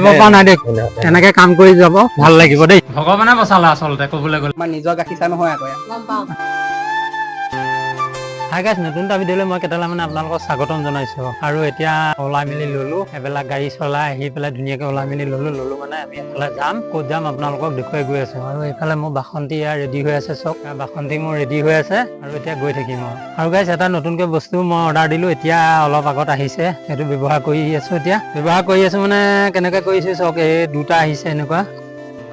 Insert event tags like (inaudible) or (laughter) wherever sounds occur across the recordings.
পৰা নাই দেই। এনেকে কাম কৰি যাব ভাল লাগিব দেই। ভগৱানে বচালে আচলতে ক'বলৈ গ'লে। আমাৰ নিজৰ গাখীৰ চাহ নহয় আকৌ হাই গাইছ নতুন এটা ভিডিঅ'লৈ মই কেইটালে মানে আপোনালোকক স্বাগতম জনাইছো। আৰু এতিয়া ওলাই মেলি ললো এবেলা গাড়ী চলাই আহি পেলাই ধুনীয়াকে ওলাই মেলি ললো ললো মানে আমি এফালে যাম ক'ত যাম আপোনালোকক দেখুৱাই গৈ আছো। আৰু এইফালে মোৰ বাসন্তী ইয়াৰ ৰেডি হৈ আছে চব। বাসন্তী মোৰ ৰেডি হৈ আছে আৰু এতিয়া গৈ থাকিম আৰু। আৰু গাইছ এটা নতুনকৈ বস্তু মই অৰ্ডাৰ দিলো এতিয়া অলপ আগত আহিছে। সেইটো ব্যৱহাৰ কৰি আছো এতিয়া। ব্যৱহাৰ কৰি আছো মানে কেনেকে কৰিছো চাওক এই দুটা আহিছে এনেকুৱা।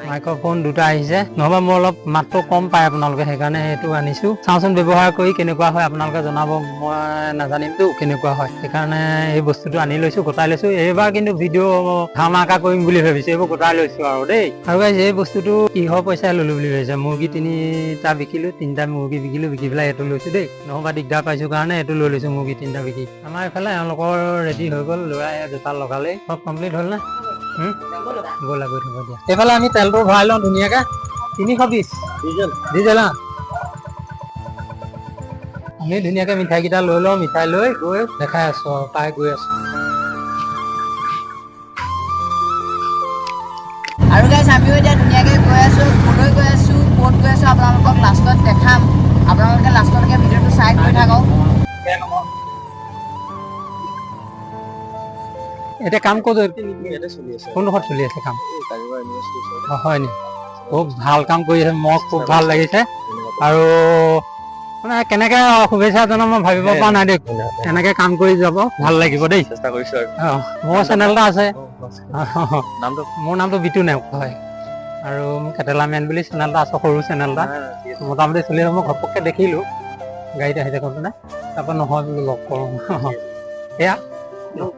মাইক্ৰফোন দুটা আহিছে। নহবা মোৰ অলপ মাতটো কম পায় আপোনালোকে সেইকাৰণে সেইটো আনিছো। চাওঁচোন ব্যৱহাৰ কৰি কেনেকুৱা হয় আপোনালোকে জনাব মই নাজানিমতো কেনেকুৱা হয়। সেইকাৰণে এই বস্তুটো আনি লৈছো গোটাই লৈছো। এইবাৰ কিন্তু ভিডিঅ' ধামাকা কৰিম বুলি ভাবিছো এইবোৰ গোটাই লৈছো আৰু দেই। আৰু guys, এই বস্তুটো কিহৰ পইচাই ললো বুলি ভাবিছে? মুৰ্গী তিনিটা বিকিলো তিনিটা মুৰ্গী বিকিলো বিকি পেলাই এইটো লৈছো দেই। নহবা দিগদাৰ পাইছো কাৰণে এইটো লৈ লৈছো মুৰ্গী তিনিটা বিকি। আমাৰ এইফালে এওঁলোকৰ ৰেডি হৈ গ'ল ল'ৰাই জোতা লগালেই। চব কমপ্লিট হ'ল নে? ব'লা। গৈ থ'ব দিয়া এইফালে আমি তেলটো ভৰাই লওঁ ধুনীয়াকে। তিনিশ বিশ। ডিজেল। ডিজেল হা। আমি ধুনীয়াকে মিঠাইকেইটা লৈ লওঁ মিঠাই লৈ গৈ দেখাই আছো পাই গৈ আছো। আৰু গাইছ আমিও এতিয়া ধুনীয়াকৈ গৈ আছোঁ ক'লৈ গৈ আছোঁ ক'ত গৈ আছোঁ আপোনালোকক লাষ্টত দেখাম। আপোনালোকে লাষ্টলৈকে ভিডিঅ'টো চাই গৈ থাকক। এতিয়া কাম ক'ত? আছে কোনডোখৰত চলি আছে কাম? হয় নি খুব ভালো কাম কৰি আছে মোক খুব ভালো লাগিছে। আৰু মানে কেনেকে শুভেচ্ছা জনাম মই ভাবিব পৰা নাই দেই। এনেকে কাম কৰি যাব ভালো লাগিব দেই। চেষ্টা কৰিছো মোৰ চেনেল এটা আছে। নামটো? মোৰ নামটো বিটু নেওগ হয়। আৰু মোৰ কেটেলা মেন বুলি চেনেল এটা আছে সৰু চেনেল এটা। মোটামুটি চলি মই ঘপককে দেখিলো। গাড়ীত আহি থাকোঁতে। তাৰপৰা নহয় বোলো লগ কৰোঁ। এয়া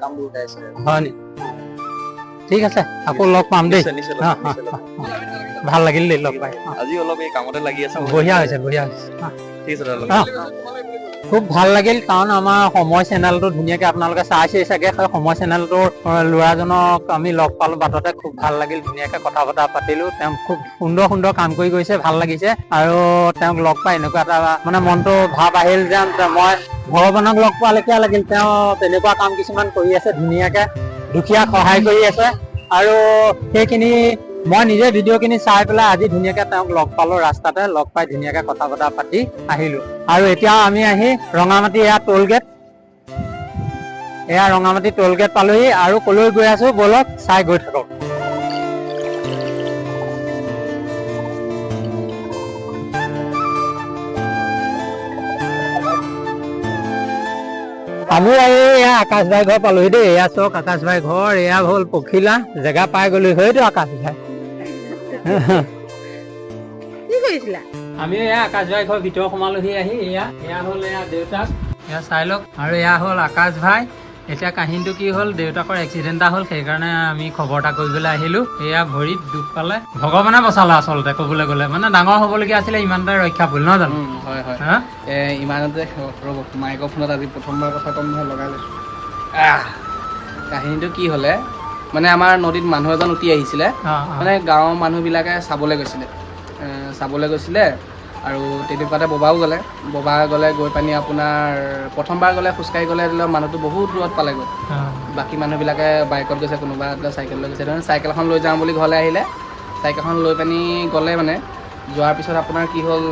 কামবোৰ ওলাইছে হয় নি? ঠিক আছে আকৌ লগ পাম দেই। ভাল লাগিল দেই লগ পাই। আজি অলপ এই কামতে লাগি আছো। বঢ়িয়া হৈছে বঢ়িয়া হৈছে। ঠিক আছে খুব ভালো লাগিল, কাৰণ আমাৰ সময় চেনেলটো ধুনীয়াকে আপোনালোকে চাইছে চাগে সেই সময় চেনেলটোৰ ল'ৰাজনক আমি লগ পালো বাটতে, খুব ভালো লাগিল, ধুনীয়াকে কথা বতৰা পাতিলো, তেওঁ খুব সুন্দৰ সুন্দৰ কাম কৰি গৈছে, ভালো লাগিছে, আৰু তেওঁক লগ পাই এনেকুৱা এটা মানে মনটো ভাৱ আহিল যে মই ভগৱানক লগ পোৱা লেখীয়া লাগিল, তেওঁ তেনেকুৱা কাম কিছুমান কৰি আছে, ধুনীয়াকে দুখীয়াক সহায় কৰি আছে, আৰু সেইখিনি মই নিজে ভিডিঅ'খিনি চাই পেলাই আজি ধুনীয়াকে তেওঁক লগ পালো ৰাস্তাতে লগ পাই ধুনীয়াকে কথা বতৰা পাতি আহিলো। আৰু এতিয়া আমি আহি ৰঙামাটি এয়া টোল গেট এয়া ৰঙামাটি টোল গেট পালোহি আৰু কলৈ গৈ আছো বলক চাই গৈ থাকক। আমি আহি এয়া আকাশ ভাই ঘৰ পালোহি দেই এয়া চক আকাশ ভাই ঘৰ এয়া হ'ল পখিলা জেগা পাই গলো। সেইটো আকাশ ভাই। কি কৰিছিলা? আমি এয়া আকাশ ভাই ঘৰ ভিতৰ সোমালোহি আহি এয়া এয়া হ'ল এয়া দেউতাক এয়া চাই লওক আৰু এয়া হ'ল আকাশ ভাই। এতিয়া কাহিনীটো কি হ'ল দেউতাকৰ এক্সিডেণ্ট এটা হ'ল সেইকাৰণে আমি খবৰ এটা কৰিবলৈ আহিলো। এয়া ভৰিত দুখ পালে। ভগৱানে বচালে আচলতে ক'বলৈ গ'লে। মানে ডাঙৰ হ'বলগীয়া আছিলে ইমানটা ৰক্ষা পৰিল নহয় জানো? হয় হয়। ইমানতে ৰ'ব মাইক্ৰফোনত আজি প্ৰথমবাৰ কথা ক'ম নহয় লগাই লৈছোঁ। আহ, কাহিনীটো কি হ'লে মানে আমাৰ নদীত মানুহ এজন উটি আহিছিলে। মানে গাঁৱৰ মানুহবিলাকে চাবলৈ গৈছিলে। চাবলৈ গৈছিলে আৰু তেনেকুৱাতে ববাও গ'লে। ববা গ'লে গৈ পানি আপোনাৰ প্ৰথমবাৰ গ'লে খোজকাঢ়ি গ'লে ধৰি লওক মানুহটো বহুত দূৰত পালেগৈ। বাকী মানুহবিলাকে বাইকত গৈছে কোনোবা চাইকেল লৈ গৈছে। তাৰমানে চাইকেলখন লৈ যাওঁ বুলি ঘৰলৈ আহিলে চাইকেলখন লৈ পানি গ'লে মানে যোৱাৰ পিছত আপোনাৰ কি হ'ল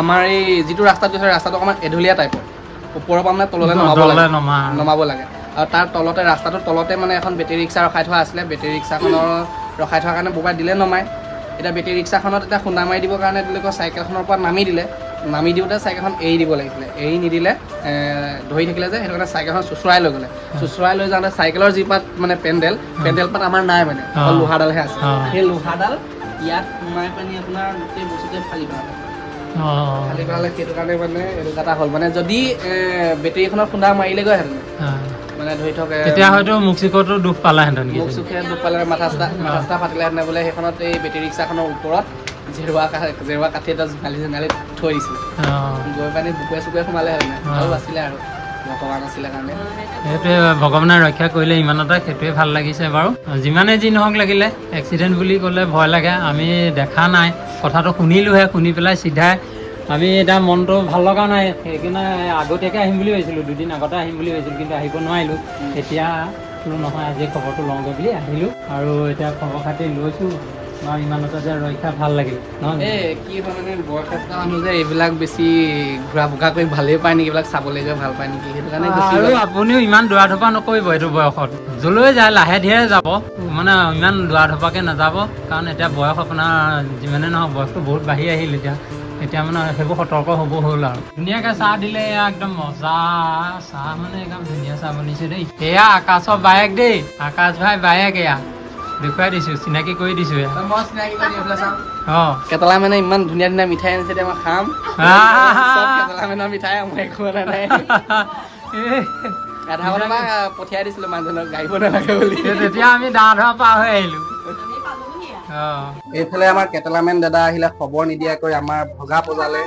আমাৰ এই যিটো ৰাস্তাত গৈছে ৰাস্তাটো অকণমান এঢলীয়া টাইপৰ। ওপৰৰ পৰা মানে তললৈ নমাব লাগে। নমা। নমাব লাগে। তাৰ তলতে ৰাস্তাটোৰ তলতে মানে এখন বেটেৰী ৰিক্সা ৰখাই থোৱা আছিলে। বেটেৰী ৰিক্সাখনৰ ৰখাই থোৱাৰ কাৰণে ববাই দিলে নমাই। এতিয়া বেটেৰী ৰিক্সাখনত এতিয়া খুন্দা মাৰি দিবৰ কাৰণে তেওঁলোকৰ চাইকেলখনৰ পৰা নামি দিলে। নামি দিওঁতে চাইকেলখন এৰি দিব লাগিছিলে। এৰি নিদিলে ধৰি থাকিলে যে সেইটো কাৰণে চাইকেলখন চুচৰাই লৈ গ'লে। চুচৰাই লৈ যাওঁতে চাইকেলৰ যি পাত মানে পেণ্ডেল পেণ্ডেল পাত আমাৰ নাই মানে। অকল লোহাডালহে আছে। সেই লোহাডাল ইয়াত সোমাই পানি আপোনাৰ গোটেই বস্তুটোৱে ফালি পেলালে। ফালি পেলালে সেইটো কাৰণে মানে এনেকুৱা এটা হ'ল। মানে যদি এ, বেটেৰীখনত খুন্দা মাৰিলেগৈহেঁতেন। মানে ধৰি থওক এ, তেতিয়া হয়তো মোক চিকতো দুখ পালাহেঁতেন মুখ চুখে দুখ পালে মাথা চাথা মাথা চাথা ফাটিলেহেঁতেন বোলে সেইখনত এই বেটেৰী ৰিক্সাখনৰ ওপৰত জেৰুৱা জেৰুৱা কাঠি এটা জোঙালি জোঙালি থৈ দিছিলে। গৈ পানি বুকুৱে চুকুৱে সোমালেহেঁতেন অ। আৰু আছিলে আৰু ভগৱান আছিলে কাৰণে। সেইটোৱে ভগৱানে ৰক্ষা কৰিলে ইমানতে সেইটোৱে ভালো লাগিছে বাৰু। যিমানে যি নহওক লাগিলে এক্সিডেণ্ট বুলি ক'লে ভয় লাগে আমি দেখা নাই। কথাটো শুনিলোহে শুনি পেলাই চিধাই আমি এতিয়া মনটো ভাল লগা নাই সেইকাৰণে আগতীয়াকৈ আহিম বুলি ভাবিছিলোঁ দুদিন আগতে আহিম বুলি ভাবিছিলোঁ কিন্তু আহিব নোৱাৰিলোঁ। এতিয়া নাছিলোঁ নহয় আজি খবৰটো লওঁগৈ বুলি আহিলোঁ। আৰু এতিয়া খবৰ খাতি লৈছোঁ আৰু ইমানতে যে ৰক্ষা ভাল লাগিল নহয় এই কি হয় মানে বয়সস্থ মানুহ যে এইবিলাক বেছি ঘূৰা ফুকা কৰি ভালেই পায় নেকি এইবিলাক চাবলৈ গৈ ভাল পায় নেকি সেইটো কাৰণে আৰু। আপুনিও ইমান দৌৰা ধপা নকৰিব এইটো বয়সত। যলৈ যায় লাহে ধীৰে যাব। মানে ইমান দৌৰা ধপাকৈ নাযাব কাৰণ এতিয়া বয়স আপোনাৰ যিমানে নহওক বয়সটো বহুত বাঢ়ি আহিল এতিয়া। এতিয়া মানে সেইবোৰ সতৰ্ক হ'ব হ'ল আৰু। ধুনীয়াকৈ চাহ দিলে এয়া একদম মজা চাহ মানে একদম ধুনীয়া চাহ বনিছে দেই। এয়া আকাশৰ বায়েক দেই আকাশ ভাই বায়েক এয়া। দেখুৱাই দিছোঁ চিনাকি কৰি দিছোঁ এয়া। তই মই চিনাকি কৰি দিম, এইফালে চাওঁ। অঁ। কেটলা মানে ইমান ধুনীয়া ধুনীয়া মিঠাই আনিছে এতিয়া মই খাম। কেটলা মানৰ মিঠাই মই একো অনা নাই। আধা ঘণ্টা পঠিয়াই দিছিলো মানুহজনক গাড়ীব নালাগে বুলি। তেতিয়া আমি দা ধৰা পাৰ হৈ আহিলোঁ। এইফালে আমাৰ কেটেলামেন দাদা আহিলে খবৰ নিদিয়াকৈ আমাৰ ভগা পজালে।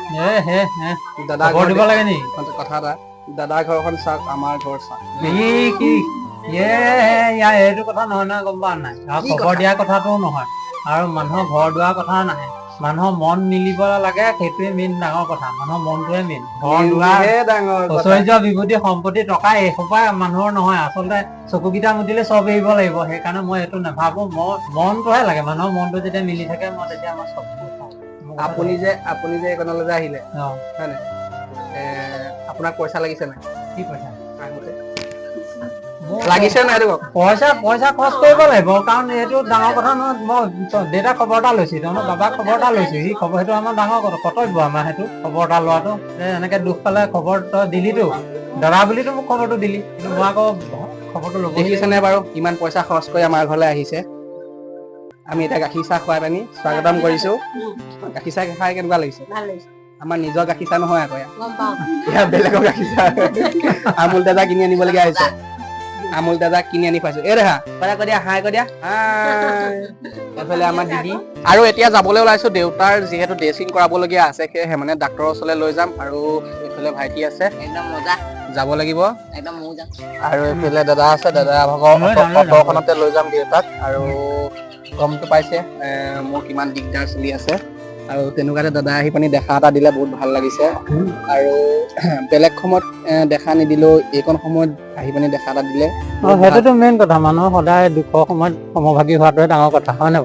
দাদা খবৰ দিব লাগে নি? কথা এটা দাদাৰ ঘৰখন চাওক আমাৰ ঘৰ চাওক। এইটো কথা নহয় নহয় গম পোৱা নাই? খবৰ? দিয়া কথাটো নহয়। আৰু মানুহৰ ঘৰ দুৱাৰ কথা নাহে। মানুহৰ মন মিলিব লাগে সেইটোৱে মেইন ডাঙৰ কথা। মানুহৰ মনটোৱে মেইন ঘৰ দুৱাৰ। ঐশ্বৰ্য বিভূতি সম্পত্তি টকা এইসোপা মানুহৰ নহয়। আচলতে চকুকেইটা মুদিলে চব এৰিব লাগিব। সেইকাৰণে মই এইটো নাভাবো। মই মনটোহে লাগে। মানুহৰ মনটো যেতিয়া মিলি থাকে মই তেতিয়া মই চব আপুনি যে আপুনি যে এইকণলৈ যে আহিলে অ, হয় নাই? এ, আপোনাক পইচা লাগিছে নাই? কি কৈছা আহোঁতে? লাগিছে নাই কওক পইচা পইচা খৰচ কৰিব লাগিব কাৰণ এইটো ডাঙৰ কথা নহয় মই দেউতাক খবৰ এটা লৈছো তাৰমানে বাবাক খবৰ এটা লৈছো সি খবৰ সেইটো আমাৰ ডাঙৰ কথা কৰ্তব্য আমাৰ সেইটো খবৰ এটা লোৱাটো। এনেকে দুখ পালে খবৰ তই দিলিতো দাদা বুলিতো মোক খবৰটো দিলি মই আকৌ খবৰটো ল'ব দেখিছেনে বাৰু ইমান পইচা খৰচ কৰি আমাৰ ঘৰলৈ আহিছে? আমি এতিয়া গাখীৰ চাহ খুৱাই পানি স্বাগতম কৰিছো। গাখীৰ চাহ খাই কেনেকুৱা লাগিছে? ভালো লাগিছে। আমাৰ নিজৰ গাখীৰ চাহ নহয় আকৌ ইয়াত বেলেগৰ গাখীৰ চাহ। আমুল দাদা কিনি আনিবলগীয়া হৈছে। আমুল দাদা কিনি আনি খুৱাইছো এই দেখা কদা কৈ দিয়া হাই কৈ দিয়া হাই। এইফালে আমাৰ দিদি। আৰু এতিয়া যাবলৈ ওলাইছো দেউতাৰ যিহেতু ড্ৰেছিং কৰাবলগীয়া আছে সেয়েহে মানে ডাক্তৰৰ ওচৰলৈ লৈ যাম। আৰু এইফালে ভাইটি আছে একদম মজা। যাব লাগিব। একদম মজা। আৰু এইফালে দাদা আছে দাদা যাম, যাম। অট'খনতে লৈ যাম দেউতাক। আৰু গমটো পাইছে এ, মোৰ কিমান দিগদাৰ চলি আছে। আৰু তেনেকুৱাতে দাদা আহি পানি দেখা এটা দিলে বহুত ভালো লাগিছে। আৰু (clears throat) বেলেগ সময়ত দেখা নিদিলেও এইকণ সময়ত আহি পানি দেখা এটা দিলে। সেইটোতো মেইন কথা মানুহৰ সদায় দুখৰ সময়ত সমভাগী হোৱাটোৱে ডাঙৰ কথা হয় নাই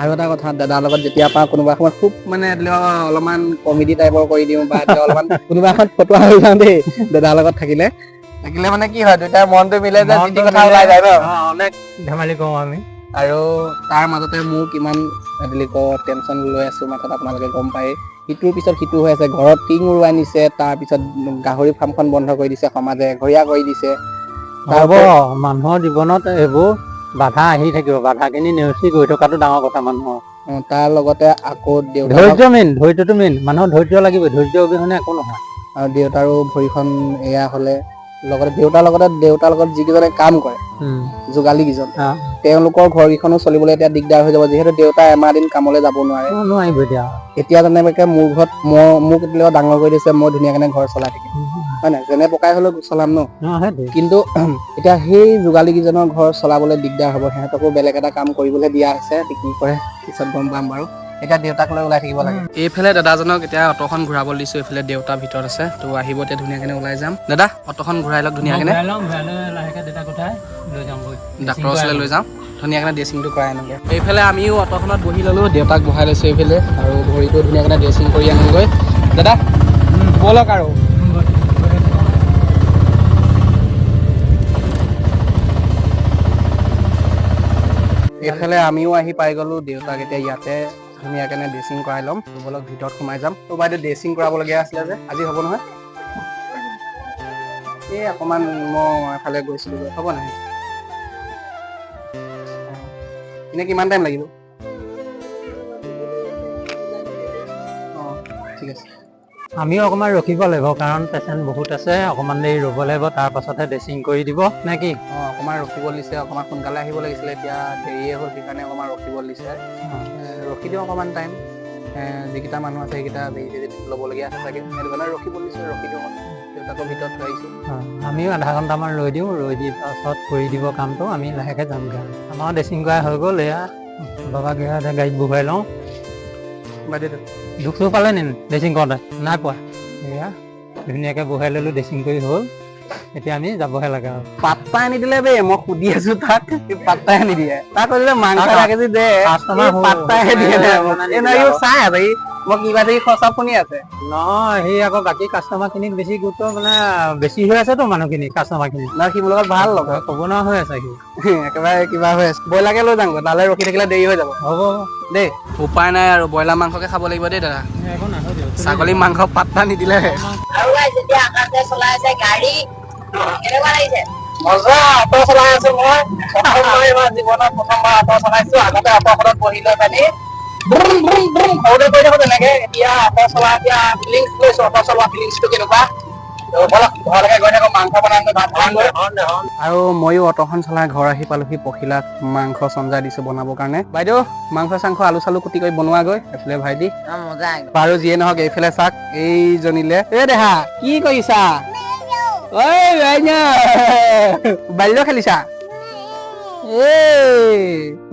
আৰু এটা কথা দাদাৰ লগত যেতিয়া পাওঁ কোনোবা সময়ত খুব মানে ধৰি লওক অলপমান কমেডি টাইপৰ কৰি দিওঁ বা অলপমান (laughs) কোনোবা এখন ফটোৱা হৈ যাওঁ দেই দাদাৰ লগত থাকিলে। থাকিলে মানে কি হয় দুটাৰ মনটো মিলে যে কথা ওলাই যায় ন? অনেক ধেমালি কৰো আমি। আৰু তাৰ মাজতে মোৰ কিমান টেনচন লৈ আছো মাথাত আপোনালোকে গম পায়। সিটোৰ পিছত সিটো হৈ আছে ঘৰত টিং উৰুৱাই নিছে তাৰ পিছত গাহৰি ফাৰ্মখন বন্ধ কৰি দিছে সমাজে ঘৰীয়া কৰি দিছে। হ'ব মানুহৰ জীৱনত এইবোৰ বাধা আহি থাকিব বাধাখিনি নেওচি গৈ থকাটো ডাঙৰ কথা মানুহৰ। তাৰ লগতে আকৌ দেউতা ধৈৰ্য মেইন ধৈৰ্যটো মেইন মানুহৰ ধৈৰ্য লাগিব ধৈৰ্য অবিহনে একো নহয়। আৰু দেউতাৰো ভৰিখন এয়া হলে লগতে দেউতাৰ লগতে দেউতাৰ লগত যিকেইজনে কাম কৰে যোগালী কেইজন তেওঁলোকৰ ঘৰকেইখনো চলিবলৈ এতিয়া দিগদাৰ হৈ যাব যিহেতু দেউতা এমাহ দিন কামলৈ যাব নোৱাৰে। নোৱাৰিব এতিয়া। এতিয়া যেনেবাকে মোৰ ঘৰত মই মোক এতিয়ালৈকে ডাঙৰ কৰি দিছে মই ধুনীয়াকে ঘৰ চলাই থাকিম। হয় নাই? যেনে পকাই হলেও চলাম ন? কিন্তু (clears throat) এতিয়া সেই যোগালী কেইজনৰ ঘৰ চলাবলৈ দিগদাৰ হ'ব সিহঁতকো বেলেগ এটা কাম কৰিবলৈ দিয়া হৈছে কি কৰে পিছত গম পাম বাৰু। এতিয়া দেউতাক লৈ ওলাই থাকিব লাগে। এইফালে দাদাজনক এতিয়া অট'খন ঘূৰাব দিছো এইফালে দেউতা ভিতৰত আছে। তো আহিব এতিয়া ধুনীয়াকে ওলাই যাম। দাদা অট'খন ঘূৰাই লওক ধুনীয়াকে যাম গৈ ডাক্তৰৰ ওচৰলৈ লৈ যাওঁ ধুনীয়াকে ড্ৰেছিংটো কৰাই আনোগৈ। এইফালে আমিও অট'খনত বহি ল'লোঁ দেউতাক বহাই লৈছোঁ এইফালে। আৰু ভৰিটো ধুনীয়াকে ড্ৰেছিং কৰি আনোগৈ। দাদা ব'লক আৰু। এইফালে আমিও আহি পাই গ'লো দেউতাক এতিয়া ইয়াতে ধুনীয়াকে ড্ৰেছিং কৰাই ল'ম ব'লক ভিতৰত সোমাই যাম। তো বাইদেউ ড্ৰেছিং কৰাবলগীয়া আছিলে যে আজি হ'ব নহয়? এই অকণমান মই এফালে গৈছিলোঁ হ'ব নাই? এনে কিমান টাইম লাগিব? অঁ ঠিক আছে। আমিও অকণমান ৰখিব লাগিব কাৰণ পেচেণ্ট বহুত আছে অকণমান দেৰি ৰ'ব লাগিব তাৰ পাছতহে ড্ৰেছিং কৰি দিব নে কি? অঁ অকণমান ৰখিব দিছে অকণমান সোনকালে আহিব লাগিছিলে এতিয়া দেৰিয়ে হ'ল সেইকাৰণে অকণমান ৰখিব দিছে। ৰখি দিওঁ অকণমান টাইম যিকেইটা মানুহ আছে সেইকেইটা চেজি ল'বলগীয়া আছে চাগে। সেইটো কাৰণে ৰখিব দিছে ৰখি দিওঁ। দেউতাকৰ ভিতৰত থৈ আহিছোঁ। অ, আমিও আধা ঘণ্টামান ৰৈ দিওঁ ৰৈ দি পাছত কৰি দিব কামটো আমি লাহেকে যামগৈ আমাৰ ড্ৰেছিং কৰা হৈ গ'ল এয়া এয়া এতিয়া গাড়ীত বহুৱাই লওঁ। বাইদেউ দুখ চুখ পালে নি ড্ৰেছিং কৰোঁতে? নাই পোৱা। এয়া ধুনীয়াকৈ বহাই ল'লোঁ ড্ৰেছিং কৰি হ'ল। এতিয়া আমি যাবহে লাগে আৰু। পাত্তাই নিদিলে বে মই সুধি আছো তাক পাত্তাই নিদিয়ে তাক কৈছিলে মাংস লাগে যদি দে। পাত্তাই দিয়ে চাই আছে মই কিবা এটা সি খৰচা শুনি আছে। নহয় সি আকৌ বাকী কাষ্টমাৰ খিনিক বেছি গুৰুত্ব মানে বেছি হৈ আছেতো মানুহখিনি কাষ্টমাৰ খিনি। নহয় সি মোৰ লগত ভালো লগত ক'ব নোৱাৰা হৈ আছে সি। (laughs) একেবাৰে কিবা হৈ আছে। ব্ৰইলাৰকে লৈ যাম তালৈ ৰখি থাকিলে দেৰি হৈ যাব। হ'ব দেই। উপায় নাই আৰু ব্ৰইলাৰ মাংসকে খাব লাগিব দেই দাদা। ছাগলী মাংস পাত্তা নিদিলে আৰু guys, আকাশে চলাই আছে গাড়ী কেনেকুৱা লাগিছে মজা অট' চলাই আছো মই প্ৰথমবাৰ এইবাৰ জীৱনত প্ৰথমবাৰ অট' চলাইছো আগতে অট'খনত বহি লৈ পানি সৰুতে কৰি থাকো তেনেকে। এতিয়া অট' চলা এতিয়া ফিলিংছ লৈছো অট' চলোৱা ফিলিংছটো কেনেকুৱা? আৰু ময়ো অট'খন চলাই ঘৰ আহি পালোহি পখিলাক মাংস চঞ্জাই দিছো বনাবৰ কাৰণে। বাইদেউ মাংস চাংস আলু চালু কুটি কৰি বনোৱা গৈ এইফালে ভাইটি। বাৰু যিয়ে নহওক এইফালে চাক এইজনীলে। এ দেহা কি কৰিছা? ঐ বাইনা বাল্য খেলিছা? এই,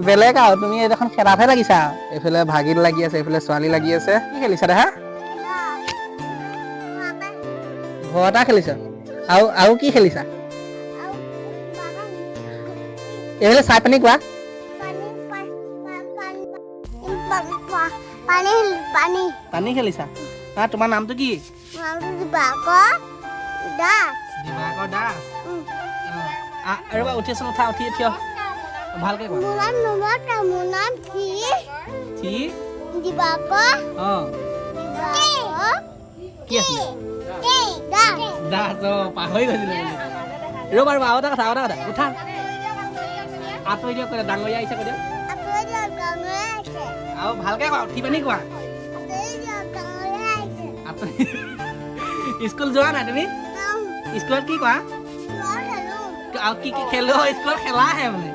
বেলেগ আৰু। তুমি এইখন খেলাতহে লাগিছা। এইফালে ভাগিন লাগি আছে, এইফালে ছোৱালী লাগি আছে। কি খেলিছা দেহা ঘৰতে খেলিছা? আৰু আৰু কি খেলিছা? এইফালে চাই পানী কোৱা। পানী খেলিছা? তোমাৰ নামটো কি? দা। আরে বা উঠে শোনো থা ভালকে কোন মোর নাম নম্বর তা মোর নাম থি দা। দা উঠা। আঁতৰি দিয়ক কৈ ডাঙৰীয়া আহিছে কৈ দিয়ক আৰু ভালকে কোৱা উঠি পানি কোৱা। স্কুল যোৱা নাই তুমি? স্কুলত কি কোৱা লোৱা হেলো আৰু কি কি খেলো স্কুলত খেলাহে মানে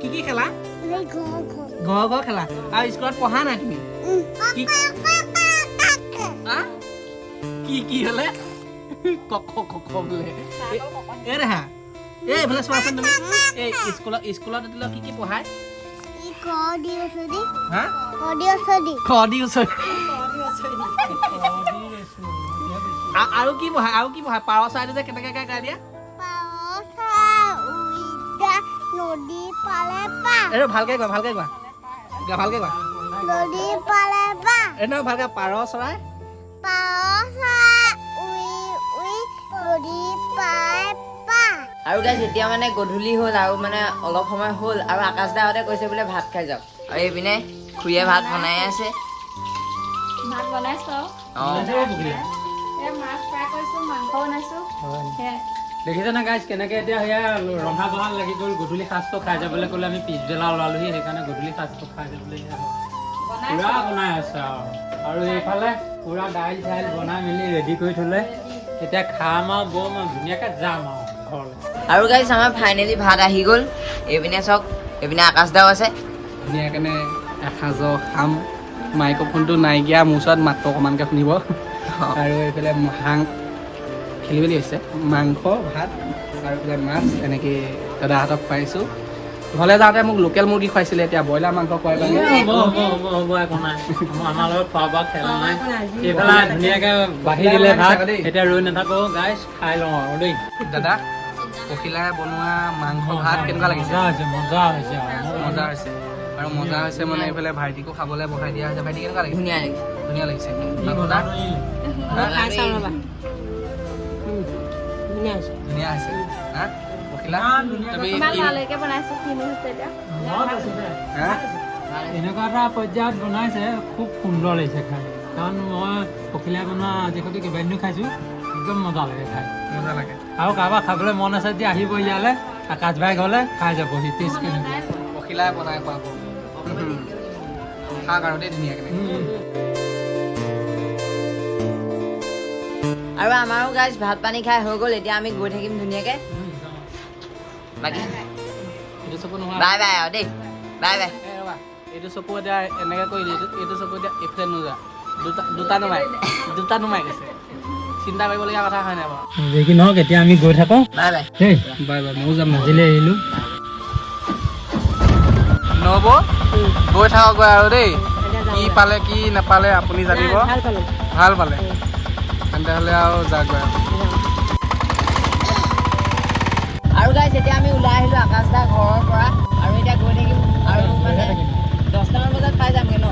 কি কি খেলা এই ঘৰ ঘৰ ঘৰ ঘৰ খেলা আৰু স্কুলত পঢ়া নাই তুমি কি আ? কি কি হ'লে ক খ খ খ বোলে এ- এ দেহা এই এইফালে চোৱাচোন তুমি এই স্কুলত স্কুলত এতিয়া কি কি পঢ়ায় ই ঘৰ দি আছো দি হা ঘৰ দি আছো দি খ দি ওচৰ আ- আৰু কি পঢ়ায় আৰু কি পঢ়ায় পাৰ চৰাইটো যে কেনেকে গাই গাই দিয়া? পাৰ চৰাই উইদা নদী পালে পা এইটো ভালকে কোৱা ভালকে কোৱা কোৱা, ভালকে কোৱা নদী পালে পা এই নহয় ভালকে পাৰ চৰাই। পাৰ চৰাই উই উই নদী পাই পা আৰু গাইজ এতিয়া মানে গধূলি হ'ল আৰু মানে অলপ সময় হ'ল আৰু আকাশ দাহঁতে কৈছে বোলে ভাত খাই যাওক। আৰু এইপিনে খুৰীয়ে ভাত বনাই আছে। ভাত বনাইছো। অঁ। সেয়াই। দেখিছেনে গাইজ কেনেকে এতিয়া সেয়া ৰন্ধা বঢ়াত লাগি গ'ল গধূলি সাজটো খাই যাবলৈ ক'লে আমি পিছবেলা ওলালোহি সেইকাৰণে গধূলি সাজটো খাই যাবলৈ। পুৰা বনাই আছে আৰু। আৰু এইফালে পুৰা দাইল চাইল বনাই মেলি ৰেডি কৰি থ'লে। এতিয়া খাম আৰু বম আৰু ধুনীয়াকৈ যাম আৰু ঘৰলৈ। আৰু গাইজ আমাৰ ফাইনেলি ভাত আহি গ'ল। এইপিনে চাওক এইপিনে আকাশ দাও আছে। ধুনীয়াকে এসাঁজৰ খাম। মাইক্ৰফোনটো নাইকিয়া মোৰ ওচৰত মাত্ৰ অকণমানকৈ শুনিব। আৰু এইফালে হাঁহ খেলি মেলি হৈছে। মাংস ভাত আৰু এইফালে মাছ এনেকৈ দাদাহঁতক খুৱাইছোঁ। ঘৰলৈ যাওঁতে মোক লোকেল মুৰ্গী খুৱাইছিলে এতিয়া ব্ৰইলাৰ মাংস খুৱাই নাই। আমাৰ লগত খোৱা বোৱা খেলা নাই। ধুনীয়াকৈ বাঢ়ি দিলে ভাত। এতিয়া ৰৈ নাথাকো গাইজ খাই লওঁ আৰু দেই। দাদা পখিলাই বনোৱা মাংস ভাত কেনেকুৱা লাগিছে? মজা হৈছে। মজা হৈছে। আৰু মজা হৈছে মানে এইফালে ভাইটিকো খাবলৈ বহাই দিয়া হৈছে। ভাইটি কেনেকুৱা লাগিছে? ধুনীয়া লাগিছে। ধুনীয়া লাগিছে? ধুনীয়া হৈছে। হা? এনেকুৱা এটা পৰ্যায়ত বনাইছে খুব সুন্দৰ লাগিছে খাই। কাৰণ মই পখিলা বনোৱা আজি সৈতে কেইবাদিনো খাইছোঁ। একদম মজা লাগে খাই। মজা লাগে। আৰু কাৰোবাৰ খাবলৈ মন আছে যদি আহিব ইয়ালৈ আকাশ ভাই ঘৰলৈ খাই যাবহি টেষ্ট কেনেকুৱা। পখিলাই বনাই খুৱাব। আৰু দেই ধুনীয়াকৈ উম। আৰু আমাৰো গাইজ ভাত পানী খাই হৈ গ'ল এতিয়া আমি গৈ থাকিম ধুনীয়াকে। বাকী? বাই। বাই আৰু দেই বাই বাই। এইটো চকু এতিয়া এনেকৈ কৰি দিয়ে এইটো চকু এতিয়া এইফালে নোযোৱা। দুটা দুটা নুমাই দুটা নুমাই গৈছে। চিন্তা কৰিবলগীয়া কথা হয় নাই বাৰু। যি কি নহওক এতিয়া আমি গৈ থাকোঁ। Bye bye. দেই বাই বাই ময়ো যাম মাজুলী আহিলোঁ নহ'ব গৈ থাকগৈ আৰু দেই। কি পালে কি নাপালে আপুনি জানিব। ভাল পালে। তেন্তে হ'লে আৰু যাওক আৰু। আৰু গাইছ এতিয়া আমি ওলাই আহিলোঁ আকাশ দা ঘৰৰ পৰা। আৰু এতিয়া গৈ থাকিম। আৰু মানে দহটামান বজাত পাই যামগৈ ন?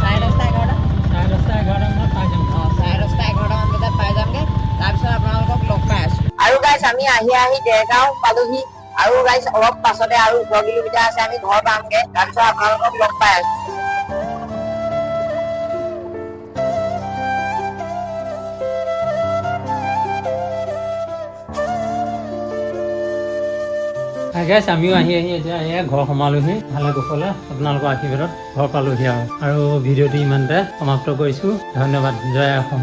চাৰে দহটা এঘাৰটা? চাৰে দহটা এঘাৰটা মানত পাই যাম। অঁ চাৰে দহটা এঘাৰটামান বজাত পাই যামগৈ। তাৰপিছত আপোনালোকক লগ পাই আছোঁ। আৰু গাইছ আমি আহি আহি ডেৰগাঁও পালোহি। আৰু গাইছ অলপ পাছতে আৰু ওঠৰ কিলোমিটাৰ আছে, আমি ঘৰ পামগৈ। তাৰপিছত আপোনালোকক লগ পাই আছোঁ। গেছ আমিও আহি আহি এতিয়া এয়া ঘৰ সোমালোহি। ভালে কুশলে, আপোনালোকৰ আশীৰ্বাদত ঘৰ পালোহি আৰু। আৰু ভিডিঅ'টো ইমানতে সমাপ্ত কৰিছোঁ। ধন্যবাদ, জয় অসম